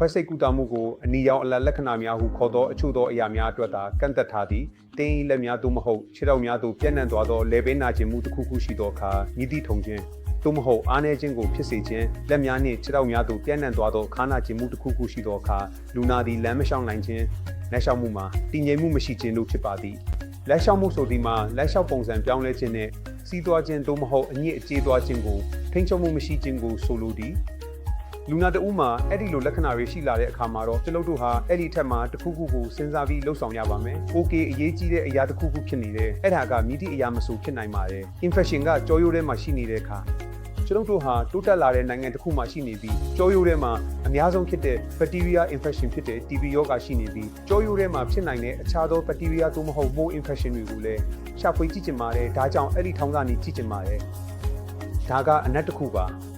ခွဲစိတ်ကူတာမှုကိုအနီရောင်အလတ်လက္ခဏာများဟုခေါ်သောအချို့သောအရာများအတွက်သာကန့်သက်ထားသည်တင်းဤလက်များသို့မဟုတ်ခြေထောက်များသို့ပြန့်နှံ့သွားသောလေပင်နာခြင်းမှုတစ်ခုခုရှိသောအခါမြည်သည့်ထုံခြင်းသို့မဟုတ်အားနည်းခြင်းကိုဖြစ်စေခြင်းလက်များနှင့်ခြေထောက်များသို့ပြန့်နှံ့သွားသောခါနာခြင်းမှုတစ်ခုခုရှိသောအခါလူနာသည်လမ်းမလျှောက်နိုင်ခြင်းလက်လျှောက်မှုမှာတည်ငြိမ်မှုမရှိခြင်းတို့ဖြစ်ပါသည်လက်လျှောက်မှုဆိုသည်မှာလက်လျှောက်ပုံစံပြောင်းလဲခြင်းနှင့်စီးသွားခြင်းသို့မဟုတ်အညစ်အကြေးသွားခြင်းကိုထိန်းချုပ်မှုမရှိခြင်းကိုဆိုလိုသည် လူနာတဦးမှာအဲ့ဒီလိုလက္ခဏာတွေရှိလာတဲ့အခါမှာတော့ကျွန်ုပ်တို့ဟာအဲ့ဒီထက်မှာတစ်ခုခုကိုစဉ်းစားပြီးလှုပ်ဆောင်ရပါမယ်။ OK အရေးကြီးတဲ့အရာတစ်ခုခုဖြစ်နေတယ်။အဲ့ဒါကမြည်သည့်အရာမဆိုဖြစ်နိုင်ပါတယ်။ infection ကကြောရိုးထဲမှာရှိနေတဲ့အခါကျွန်ုပ်တို့ဟာတိုးတက်လာတဲ့နိုင်ငံတစ်ခုမှာရှိနေပြီးကြောရိုးထဲမှာအများဆုံးဖြစ်တဲ့ bacteria infection ဖြစ်တဲ့ TB ရောဂါရှိနေပြီးကြောရိုးထဲမှာဖြစ်နိုင်တဲ့အခြားသော bacteria သို့မဟုတ် mold infection တွေကိုလည်းရှာဖွေကြည့်ချင်ပါတယ်။ဒါကြောင့်အဲ့ဒီထောင်းကနေကြည့်ချင်ပါတယ်။ဒါကအနက်တစ်ခုပါ။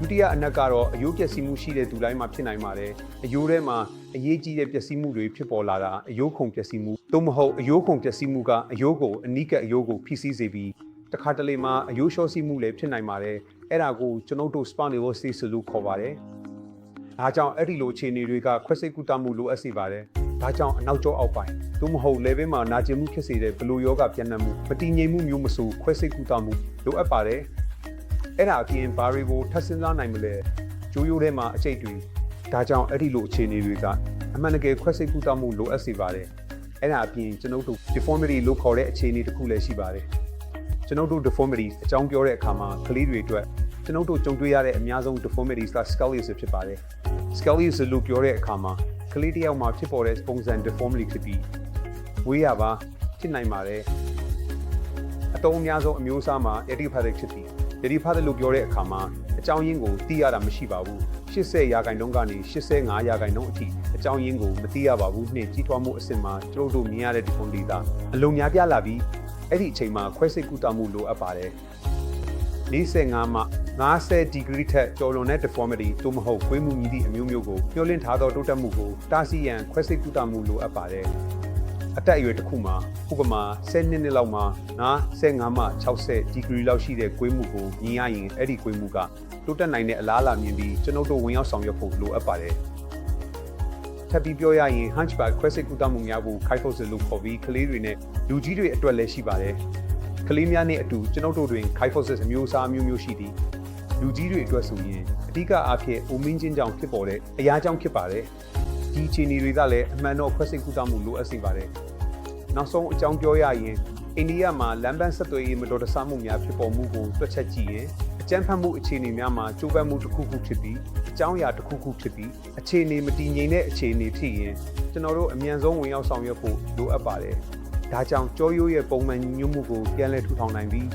ဒုတိယအနက်ကတော့အယိုးပျက်စီးမှုရှိတဲ့သူတိုင်းမှာဖြစ်နိုင်ပါတယ်။အယိုးထဲမှာအရေးကြီးတဲ့ပျက်စီးမှုတွေဖြစ်ပေါ်လာတာအယိုးခုန်ပျက်စီးမှုသို့မဟုတ်အယိုးခုန်ပျက်စီးမှုကအယိုးကိုအနီးကပ်အယိုးကိုဖိစီးစေပြီးတခါတလေမှာအယိုးလျှော့စီးမှုလည်းဖြစ်နိုင်ပါတယ်။အဲ့ဒါကိုကျွန်ုပ်တို့ spondylosis လို့ခေါ်ပါတယ်။ဒါကြောင့်အဲ့ဒီလိုအခြေအနေတွေကခွဲစိတ်ကူတာမှုလိုအပ်စေပါတယ်။ဒါကြောင့်အနောက်ကျောအောက်ပိုင်းသို့မဟုတ် level မှာနာကျင်မှုဖြစ်စေတဲ့ဘလိုယောဂပြန့်နှံ့မှုမတည်ငြိမ်မှုမျိုးမဆိုခွဲစိတ်ကူတာမှုလိုအပ်ပါတယ်။ အဲ့ဒါအပြင်ဘာတွေကိုထပ်စဉ်းစားနိုင်မလဲကျိုးရိုးထဲမှာအကျိတ်တွေဒါကြောင့်အဲ့ဒီလိုအခြေအနေတွေကအမှန်တကယ်ခွဲစိတ်ကူတာမှုလိုအပ်စေပါတယ်အဲ့ဒါအပြင်ကျွန်ုပ်တို့ deformity လို့ခေါ်တဲ့အခြေအနေတစ်ခုလည်းရှိပါတယ်ကျွန်ုပ်တို့ deformity အကြောင်းပြောတဲ့အခါမှာကလေးတွေအတွက်ကျွန်ုပ်တို့ကြုံတွေ့ရတဲ့အများဆုံး deformity က scoliosis ဖြစ်ပါတယ် scoliosis လို့ပြောတဲ့အခါမှာကလေးတစ်ယောက်မှာဖြစ်ပေါ်တဲ့ပုံစံ deformity ဖြစ်ပြီးဝေးရပါဖြစ်နိုင်ပါတယ်အတုံးအများဆုံးအမျိုးအစားမှာ idiopathic ဖြစ်ပြီး idiopathic လို့ပြောတဲ့အခါမှာအကြောင်းရင်းကိုသိရတာမရှိပါဘူး80ရာခိုင်နှုန်းကနေ85ရာခိုင်နှုန်းအထိအကြောင်းရင်းကိုမသိရပါဘူးနှင့်ကြီးထွားမှုအဆင့်မှာကျွန်တော်တို့မြင်ရတဲ့ deformity ကအလုံးများပြားလာပြီးအဲ့ဒီအချိန်မှာခွဲစိတ်ကူတာမှုလိုအပ်ပါတယ်45မှ50 degree ထက်ကျော်လွန်တဲ့ deformity သို့မဟုတ်ခွေးမှုမြည်သည့်အမျိုးမျိုးကိုမျှော်လင့်ထားသောတိုးတက်မှုကိုတားဆီးရန်ခွဲစိတ်ကူတာမှုလိုအပ်ပါတယ် အတက်အရွယ်တစ်ခုမှာဥပမာ10နှစ်နှစ်လောက်မှာနာ15မှ60ဒီဂရီလောက်ရှိတဲ့ကွေးမှုကိုမြင်ရရင်အဲ့ဒီကွေးမှုကတိုးတက်နိုင်တဲ့အလားအလာမြင်ပြီးကျွန်ုပ်တို့ဝင်ရောက်ဆောင်ရွက်ဖို့လိုအပ်ပါတယ်။ထပ်ပြီးပြောရရင် hunchback ခွဲစိတ်ကူတာမှုများကို kyphosis လို့ခေါ်ပြီးကလေးတွေနဲ့လူကြီးတွေအတွက်လည်းရှိပါတယ်။ကလေးများနဲ့အတူကျွန်ုပ်တို့တွင် kyphosis အမျိုးအစားအမျိုးမျိုးရှိသည်။လူကြီးတွေအတွက်ဆိုရင်အဓိကအားဖြင့်အိုမင်းချင်းကြောင့်ဖြစ်ပေါ်တဲ့အရာကြောင့်ဖြစ်ပါတယ်။ ဒီအခြေအနေတွေကလည်းအမှန်တော့ခွဲစိတ်ကူတာမှုလိုအပ်စေပါတယ်။နောက်ဆုံးအကြောင်းပြောရရင်အိန္ဒိယမှာလမ်းပန်းဆက်သွယ်ရေးမတော်တဆမှုများဖြစ်ပေါ်မှုကိုတွက်ချက်ကြည့်ရင်အကြမ်းဖက်မှုအခြေအနေများမှာကြိုးပမ်းမှုတစ်ခုခုဖြစ်ပြီးအကြောင်းအရာတစ်ခုခုဖြစ်ပြီးအခြေအနေမတည်ငြိမ်တဲ့အခြေအနေဖြစ်ရင်ကျွန်တော်တို့အမြန်ဆုံးဝင်ရောက်ဆောင်ရွက်ဖို့လိုအပ်ပါတယ်။ဒါကြောင့်ကြောရိုးရဲ့ပုံမှန်ညှို့မှုကိုပြန်လည်ထူထောင်နိုင်ပြီး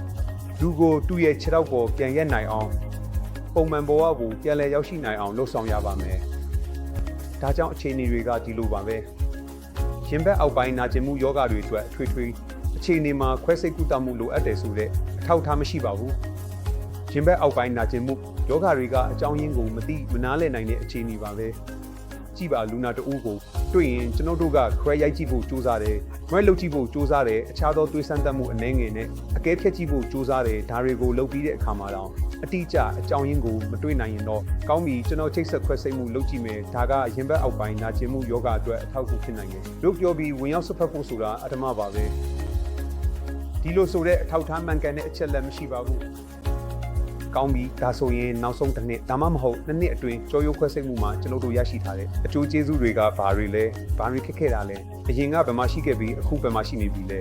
လူကိုသူ့ရဲ့ခြေထောက်ပေါ်ပြန်ရက်နိုင်အောင်ပုံမှန်ဘဝကိုပြန်လည်ရောက်ရှိနိုင်အောင်လှုပ်ဆောင်ရပါမယ်။ ဒါကြောင့်အခြေအနေတွေကဒီလိုပါပဲ။ရင်ဘက်အောက်ပိုင်းနာကျင်မှုယောဂတွေအတွက်ထွေထွေအခြေအနေမှာခွဲစိတ်ကူတာမှုလိုအပ်တယ်ဆိုတဲ့အထောက်အထားမရှိပါဘူး။ရင်ဘက်အောက်ပိုင်းနာကျင်မှုယောဂတွေကအကြောင်းရင်းကိုမသိမနားလည်နိုင်တဲ့အခြေအနေပါပဲ။ ကြည့်ပါလူနာတဦးကိုတွေ့ရင်ကျွန်တော်တို့ကခွဲရိုက်ကြည့်ဖို့ကြိုးစားတယ်။ခွဲလုပ်ကြည့်ဖို့ကြိုးစားတယ်အခြားသောသွေးဆန်းသက်မှုအနှဲငယ်နဲ့အကဲဖြတ်ကြည့်ဖို့ကြိုးစားတယ်ဒါတွေကိုလုပ်ပြီးတဲ့အခါမှာတော့အတိအကျအကြောင်းရင်းကိုမတွေ့နိုင်ရင်တော့ကောင်းပြီကျွန်တော်ချိတ်ဆက်ခွဲစိတ်မှုလုပ်ကြည့်မယ်ဒါကရင်ဘက်အောက်ပိုင်းနာကျင်မှုယောဂအတွက်အထောက်အကူဖြစ်နိုင်တယ်လို့ပြောပြီးဝင်ရောက်ဆွတ်ဖက်ဖို့ဆိုတာအတ္တမပါပဲဒီလိုဆိုတဲ့အထောက်အထားမှန်ကန်တဲ့အချက်လက်မရှိပါဘူး ကောင်းပြီဒါဆိုရင်နောက်ဆုံးတစ်နှစ်ဒါမှမဟုတ်နှစ်နှစ်အတွင်းကြောရိုးခွဲစိတ်မှုမှာကျွန်တော်တို့ရရှိထားတဲ့အကျိုးကျေးဇူးတွေကဘာတွေလဲဘာတွေခက်ခဲတာလဲအရင်ကဘယ်မှာရှိခဲ့ပြီးအခုဘယ်မှာရှိနေပြီလဲ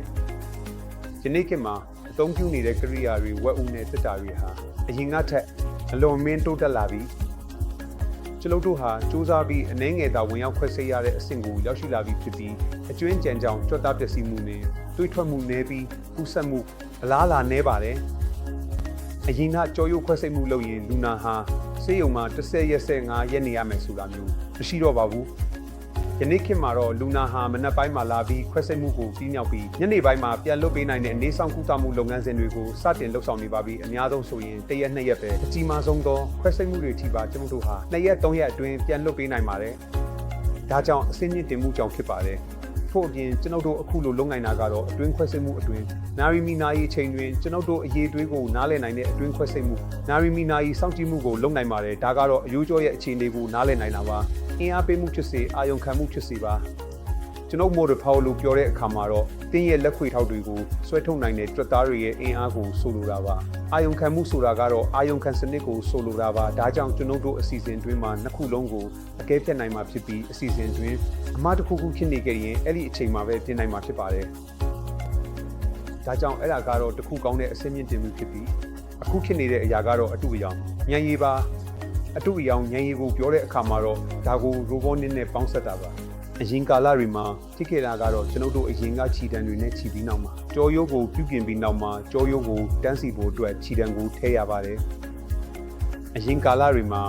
ယနေ့ခေတ်မှာအသုံးပြုနေတဲ့ကရိယာတွေဝက်ဦးနဲ့တက်တာတွေဟာအရင်ကထက်အလွန်မင်းတိုးတက်လာပြီးကျွန်တော်တို့ဟာစူးစမ်းပြီးအနှဲငယ်သာဝင်ရောက်ခွဲစိတ်ရတဲ့အဆင့်ကိုရောက်ရှိလာပြီးဖြစ်ပြီးအကျွင်းကြံကြောင်ကြွတ်သားပျက်စီးမှုနဲ့တွေးထွက်မှုနည်းပြီးပူဆက်မှုအလားအလာနည်းပါတယ် အရင်ကကြောရိုးခွဲစိတ်မှုလုပ်ရင်လူနာဟာဆေးရုံမှာ10ရက်15ရက်နေရမယ်ဆိုတာမျိုးမရှိတော့ပါဘူးယနေ့ခေတ်မှာတော့လူနာဟာမနက်ပိုင်းမှာလာပြီးခွဲစိတ်မှုကိုပြီးမြောက်ပြီးညနေပိုင်းမှာပြန်လွတ်ပေးနိုင်တဲ့အနေဆောင်ကုသမှုလုပ်ငန်းစဉ်တွေကိုစတင်လှုပ်ဆောင်နေပါပြီအများဆုံးဆိုရင်တစ်ရက်နှစ်ရက်ပဲအကြီးမားဆုံးသောခွဲစိတ်မှုတွေထိပါကျွန်တော်တို့ဟာနှစ်ရက်သုံးရက်အတွင်းပြန်လွတ်ပေးနိုင်ပါတယ်ဒါကြောင့်အစင်းမြင့်တင်မှုကြောင့်ဖြစ်ပါတယ် ဖို့အပြင်ကျွန်ုပ်တို့အခုလိုလုံနိုင်တာကတော့အတွင်းခွဲစိတ်မှုအတွင်းနာရီမီနာရီချိန်တွင်ကျွန်ုပ်တို့အရေးသွေးကိုနားလည်နိုင်တဲ့အတွင်းခွဲစိတ်မှုနာရီမီနာရီစောင့်ကြည့်မှုကိုလုပ်နိုင်ပါတယ်ဒါကတော့အယူကျော်ရဲ့အခြေအနေကိုနားလည်နိုင်တာပါအင်အားပေးမှုဖြစ်စေအာယုံခံမှုဖြစ်စေပါ ကျွန်ုပ် model power လို့ပြောတဲ့အခါမှာတော့တင်းရဲ့လက်ခွေထောက်တွေကိုဆွဲထုတ်နိုင်တဲ့ကြွက်သားတွေရဲ့အင်အားကိုဆိုလိုတာပါအာယုံခံမှုဆိုတာကတော့အာယုံခံစနစ်ကိုဆိုလိုတာပါဒါကြောင့်ကျွန်ုပ်တို့အစီအစဉ်တွင်းမှာနှစ်ခုလုံးကိုအကဲဖြတ်နိုင်မှာဖြစ်ပြီးအစီအစဉ်တွင်းအမှားတစ်ခုခုဖြစ်နေကြရင်အဲ့ဒီအချိန်မှာပဲပြင်နိုင်မှာဖြစ်ပါတယ်ဒါကြောင့်အဲ့ဒါကတော့တစ်ခုကောင်းတဲ့အစင်းမြင့်တင်မှုဖြစ်ပြီးအခုဖြစ်နေတဲ့အရာကတော့အတူအယောင်ညံရည်ပါအတူအယောင်ညံရည်ကိုပြောတဲ့အခါမှာတော့ဒါကို robot နည်းနဲ့ပေါင်းဆက်တာပါ အရင်ကာလတွေမှာဖြစ်ခဲ့တာကတော့ကျွန်ုပ်တို့အရင်ကခြိတံတွေနဲ့ခြိပြီးနောက်မှာကြောရိုးကိုပြုပြင်ပြီးနောက်မှာကြောရိုးကိုတန်းစီဖို့အတွက်ခြိတံကိုထည့်ရပါတယ်အရင်ကာလတွေမှာ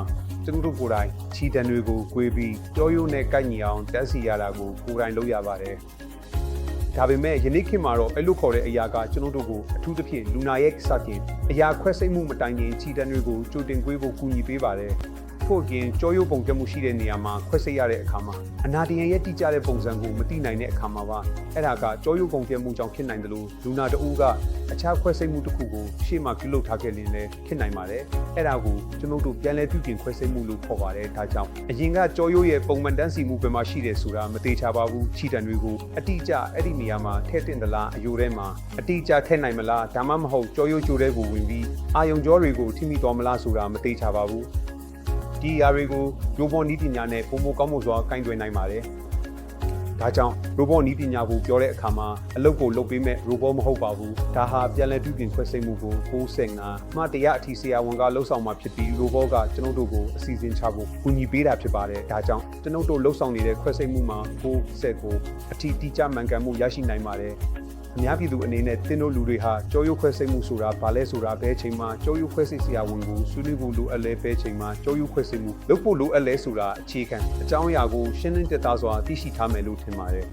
ကျွန်တော်တို့ကိုယ်တိုင်ခြိတံတွေကို꿰ပြီးကြောရိုးနဲ့ကိုက်ညီအောင်တန်းစီရတာကိုကိုယ်တိုင်လုပ်ရပါတယ်ဒါပေမဲ့ယနေ့ခေတ်မှာတော့အဲ့လိုခေါ်တဲ့အရာကကျွန်တော်တို့ကိုအထူးသဖြင့်လူနာရဲ့စတင်အရာခွဲစိတ်မှုမတိုင်ခင်ခြိတံတွေကိုကြိုတင်꿰ဖို့ကူညီပေးပါတယ် ဖို့ကင်ကြောရိုးပုံပြမှုရှိတဲ့နေရာမှာခွဲစိတ်ရတဲ့အခါမှာအနာတရံရဲ့တိကျတဲ့ပုံစံကိုမသိနိုင်တဲ့အခါမှာပါအဲ့ဒါကကြောရိုးပုံပြမှုကြောင့်ဖြစ်နိုင်တယ်လို့လူနာတအူးကအခြားခွဲစိတ်မှုတစ်ခုကိုရှေ့မှာပြုလုပ်ထားခဲ့ရင်လည်းဖြစ်နိုင်ပါတယ်အဲ့ဒါကိုကျွန်တော်တို့ပြန်လည်ပြုပြင်ခွဲစိတ်မှုလို့ခေါ်ပါတယ်ဒါကြောင့်အရင်ကကြောရိုးရဲ့ပုံမှန်တန်းစီမှုပဲမှာရှိတယ်ဆိုတာမသေးချာပါဘူးခြိတံတွေကိုအတိအကျအဲ့ဒီနေရာမှာထည့်တင်သလားအယိုထဲမှာအတိအကျထည့်နိုင်မလားဒါမှမဟုတ်ကြောရိုးကြိုတဲ့ကိုဝင်ပြီးအာယုံကြောတွေကိုထိမိတော်မလားဆိုတာမသေးချာပါဘူး ဒီအရာတွေကိုရိုဘောနီးပညာနဲ့ပုံမကောင်းမှုစွာကင်တွယ်နိုင်ပါတယ်။ဒါကြောင့်ရိုဘောနီးပညာကိုပြောတဲ့အခါမှာအလုပ်ကိုလုပ်ပေးမဲ့ရိုဘောမဟုတ်ပါဘူး။ဒါဟာပြန်လည်ပြုပြင်ခွဲစိတ်မှုကို65မှတရားအထီဆရာဝန်ကလှုပ်ဆောင်มาဖြစ်ပြီးရိုဘောကကျွန်ုပ်တို့ကိုအစီအစဉ်ချဖို့ကူညီပေးတာဖြစ်ပါတယ်။ဒါကြောင့်ကျွန်ုပ်တို့လှုပ်ဆောင်နေတဲ့ခွဲစိတ်မှုမှာ69အထီတိကျမှန်ကန်မှုရရှိနိုင်ပါတယ်။ အများပြည်သူအနေနဲ့တင်းတို့လူတွေဟာကြောရုပ်ခွဲစိတ်မှုဆိုတာဘာလဲဆိုတာဘယ်ချိန်မှာကြောရုပ်ခွဲစိတ်ဆရာဝန်ကိုဆွေးနွေးဖို့လိုအပ်လဲဘယ်ချိန်မှာကြောရုပ်ခွဲစိတ်မှုလုပ်ဖို့လိုအပ်လဲဆိုတာအခြေခံအကြောင်းအရာကိုရှင်းလင်းပြသစွာသိရှိထားမယ်လို့ထင်ပါတယ်